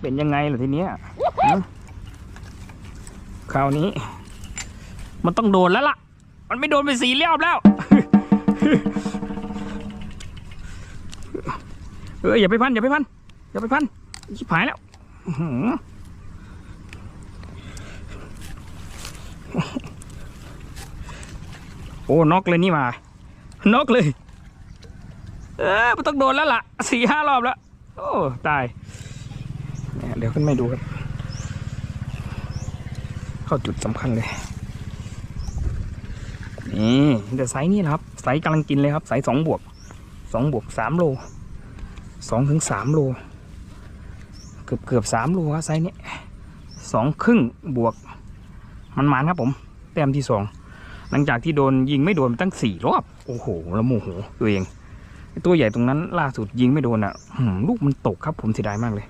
เป็นยังไงล่ะทีเนี้ยคราวนี้ มันต้องโดนแล้วล่ะ มันไม่โดนไปสีเรียบแล้ว เอออย่าไปพันอย่าไปพันอย่าไปพันชิบหายแล้วโอ้นอกเลยนี่มานอกเลย เออมันต้องโดนแล้วล่ะสี่ห้ารอบแล้ว โอ้ตายเนี่ยเดี๋ยวขึ้นไมาดูครับ เข้าจุดสำคัญเลย นี่เดี๋ยวไซส์นี่นะครับ ไซส์กำลังกินเลยครับ ไซส์สองบวกสองบวกสามโลสองถึงสามโล เกือบเกือบสามโลครับไซส์นี้สองครึ่งบวก มันมันครับผม แต้มที่สองหลังจากที่โดนยิงไม่โดนตั้งสี่รอบ โอ้โห แล้วโมโหตัวเอง ตัวใหญ่ตรงนั้นล่าสุดยิงไม่โดนอะลูกมันตกครับผมเสียดายมากเลย